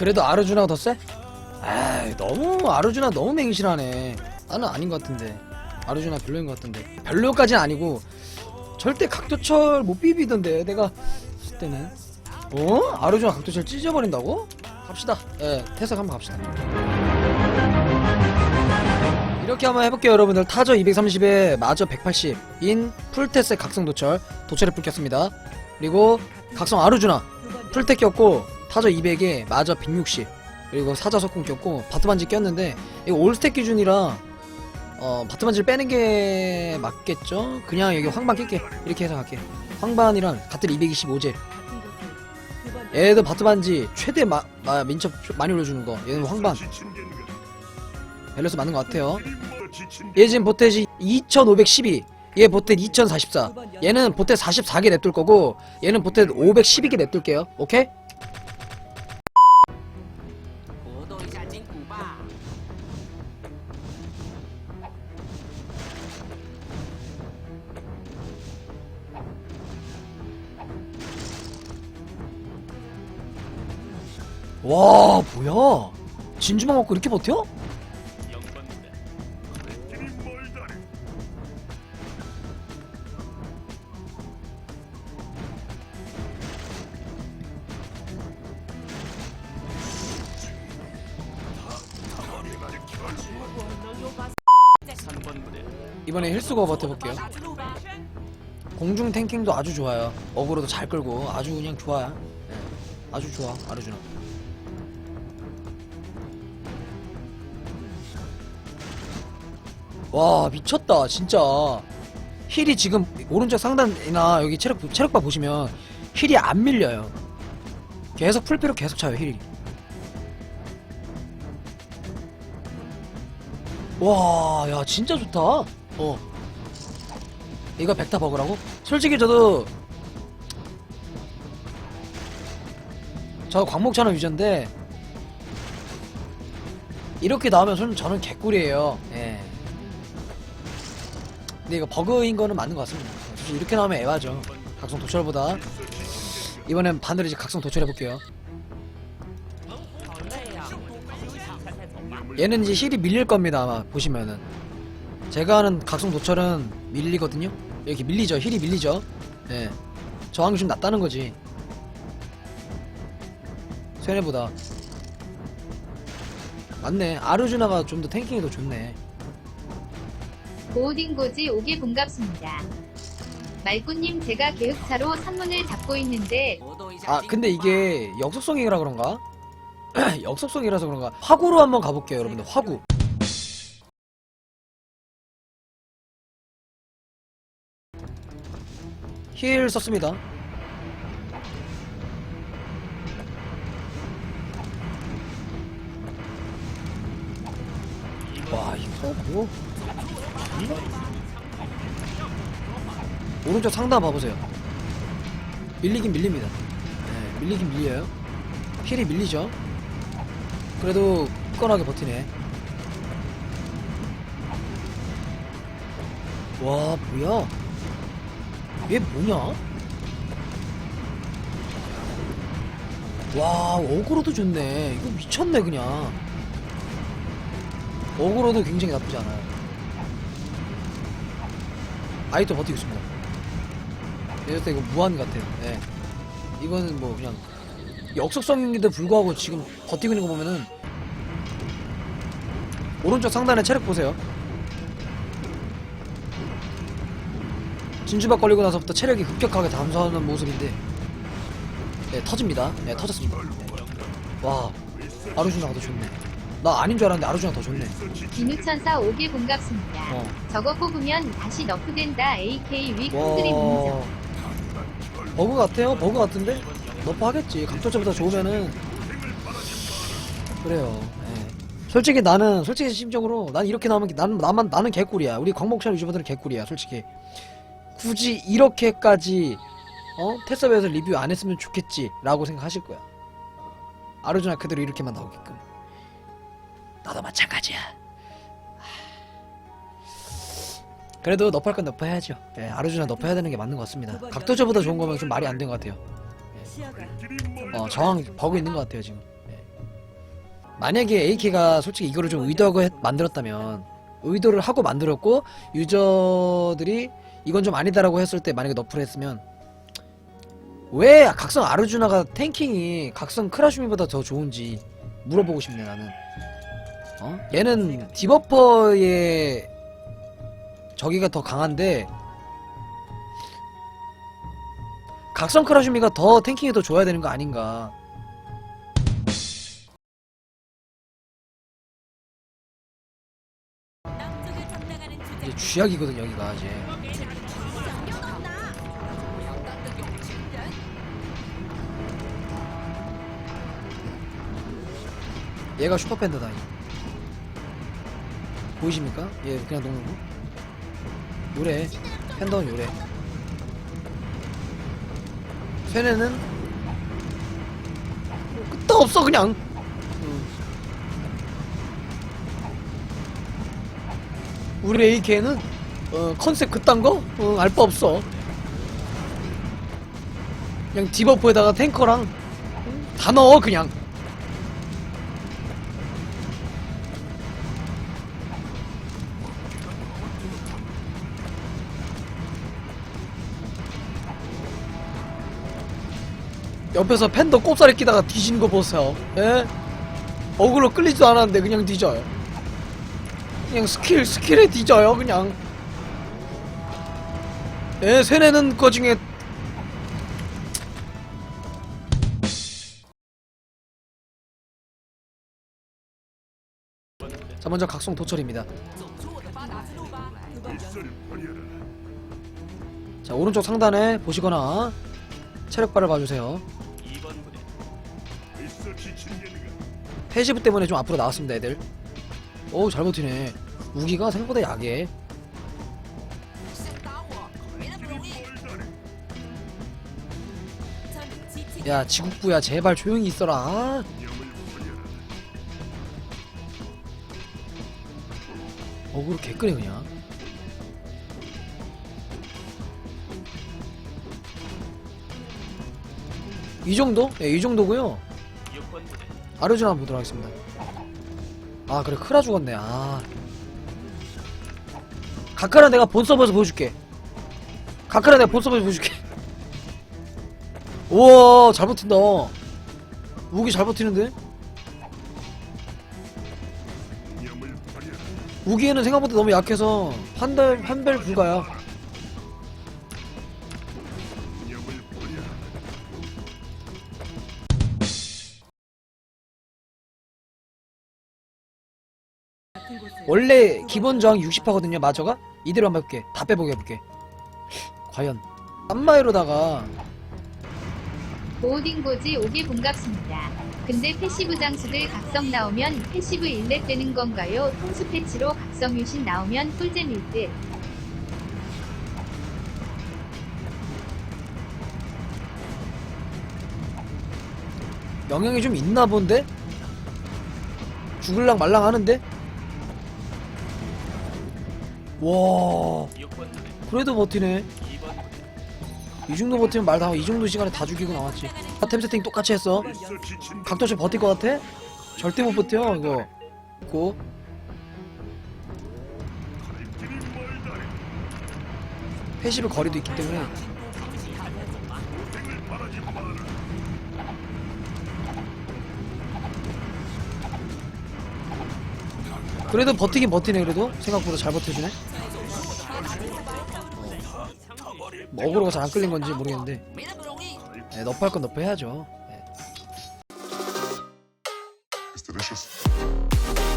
그래도 아르주나가 더 세? 에이 너무 아르주나 너무 맹신하네. 나는 아닌 것 같은데. 아르주나 별로인 것 같은데. 별로까지는 아니고 절대 각도철 못 비비던데 내가 봤을 때는. 어? 아르주나 각도철 찢어버린다고? 갑시다. 예 태석 한번 갑시다. 이렇게 한번 해볼게요 여러분들. 타저 230에 마저 180인 풀테스의 각성 도철 도철에 풀 꼈습니다. 그리고 각성 아르주나 풀테 꼈고 타저 200에 마저 160 그리고 사자 석궁 꼈고 바트 반지 꼈는데 이거 올스택 기준이라 어 바트 반지를 빼는 게 맞겠죠? 그냥 여기 황반 낄게 이렇게 해서 갈게 황반이랑 같은 225제 얘도 바트 반지 최대 마, 마, 민첩 많이 올려주는 거 얘는 황반 밸런스 맞는 것 같아요 얘 지금 보텟이 2512. 얘 보텟 2044. 얘는 보텟 44개 냅둘 거고 얘는 보텟 512개 냅둘게요. 오케이? 와 뭐야? 진주만 먹고 이렇게 버텨? 이번에 힐수거 버텨볼게요. 공중 탱킹도 아주 좋아요. 어그로도 잘 끌고 아주 그냥 좋아요. 네. 아주 좋아 아르주나. 와 미쳤다 진짜. 힐이 지금 오른쪽 상단이나 여기 체력 체력바 보시면 힐이 안 밀려요. 계속 풀피로 계속 차요 힐이. 와야 진짜 좋다. 어. 이거 백타 버그라고? 솔직히 저도 저 광목천원 유저인데 이렇게 나오면 저는, 개꿀이에요. 예. 근데 이거 버그인 거는 맞는 것 같습니다. 솔직히 이렇게 나오면 애와죠. 각성 도철보다. 이번엔 반대로 이제 각성 도철 해볼게요. 얘는 이제 힐이 밀릴 겁니다, 아마, 보시면은. 제가 하는 각성 도철은 밀리거든요? 이렇게 밀리죠. 힐이 밀리죠. 예. 저항이 좀 낮다는 거지. 쇠뇌보다. 맞네. 아르주나가 좀 더 탱킹이 더 좋네. 고우딩고지 5개 공갑습니다. 말꾼님 제가 계획차로 산문을 잡고 있는데 아 근데 이게 역속성이라 그런가? 역속성이라서 그런가? 화구로 한번 가볼게요 여러분들 화구 힐 썼습니다 와 이거 뭐 오른쪽 상단 봐보세요. 밀리긴 밀립니다. 네, 밀리긴 밀려요. 힐이 밀리죠. 그래도 굳건하게 버티네. 와 뭐야? 얘 뭐냐? 와 어그로도 좋네. 이거 미쳤네 그냥. 어그로도 굉장히 나쁘지 않아요 아이도 버티고 있습니다. 이럴 이거 무한 같아요. 예. 이거는 뭐 그냥 역속성인데도 불구하고 지금 버티고 있는 거 보면은 오른쪽 상단에 체력 보세요. 진주박 걸리고 나서부터 체력이 급격하게 감소하는 모습인데 네 터집니다. 네 터졌습니다. 네. 와 아르주나가 더 좋네 나 아닌 줄 알았는데 아르주나 더 좋네 비누천사 오게 반갑습니다. 어. 저거 뽑으면 다시 너프된다 AK 위와 인정. 버그 같아요? 버그 같은데? 너프 하겠지 각도자보다 좋으면은 그래요 예. 솔직히 나는 솔직히 심적으로 난 이렇게 나오면 난, 나만 나는 개꿀이야 우리 광목찬 유저분들은 개꿀이야 솔직히 굳이 이렇게까지 어? 테스업에서 리뷰 안 했으면 좋겠지 라고 생각하실 거야 아르주나 그대로 이렇게만 나오게끔 나도 마찬가지야 그래도 너프할 건 너프해야죠. 예, 아르주나 너프해야 되는 게 맞는 것 같습니다. 각도저보다 좋은 거면 좀 말이 안 된 것 같아요. 어, 저항 버그 있는 것 같아요 지금. 예. 만약에 AK가 솔직히 이거를 좀 의도하고 했- 만들었다면 의도를 하고 만들었고 유저들이 이건 좀 아니다라고 했을 때 만약에 너프를 했으면 왜 각성 아르주나가 탱킹이 각성 크라슈미보다 더 좋은지 물어보고 싶네 나는 어? 얘는 디버퍼의 저기가 더 강한데 각성 크라슈미가 더 탱킹이 더 좋아야 되는 거 아닌가 이제 쥐약이거든 여기가 이제 얘가 슈퍼팬더다 이. 보이십니까? 얘 그냥 녹는 거 요래 팬더는 요래 쇠네는 끄떡없어 그냥 음. 우리 AK는 어, 컨셉 그딴 거? 어, 알바 없어 그냥 디버프에다가 탱커랑 음, 다 넣어 그냥 옆에서 팬더 꼽사리 끼다가 뒤지는 거 보세요. 예? 어그로 끌리지도 않았는데 그냥 뒤져요. 그냥 스킬 스킬에 뒤져요 그냥. 예, 세뇌는 거 중에 자 먼저 각성 도철입니다. 자 오른쪽 상단에 보시거나 체력바를 봐주세요. 패시브 때문에 좀 앞으로 나왔습니다 애들. 어우 잘 버티네. 우기가 생각보다 약해. 야 지국부야 제발 조용히 있어라. 어그로 개끄네 그냥. 이 정도? 예, 이 정도고요. 아르주나 한번 보도록 하겠습니다. 아 그래. 크라 죽었네. 아. 가카라 내가 본 서버에서 보여줄게. 가카라 내가 본 서버에서 보여줄게. 우와 잘 버틴다. 무기 잘 버티는데? 무기에는 생각보다 너무 약해서 판별 판별 불가야 원래 기본 저항 60하거든요 마저가 이대로 한번 해볼게 다 빼보게 해볼게 과연 딴마이로다가 고딩고지 5개 반갑습니다. 근데 패시브 장수들 각성 나오면 패시브 일렉 되는 건가요? 통수 패치로 각성 유신 나오면 꿀잼일 듯. 영향이 좀 있나 본데? 죽을랑 말랑 하는데? 와. 그래도 버티네. 이 정도 버티면 말 다 이 정도 시간에 다 죽이고 나왔지. 아, 템 세팅 똑같이 했어. 각도체 버틸 것 같아? 절대 못 버텨 이거. 고. 패시브 거리도 있기 때문에. 그래도 버티긴 버티네 그래도. 생각보다 잘 버텨주네 어그로가 잘안 끌린 건지 모르겠는데 네, 너프 할건 너프 해야죠 네. It's delicious.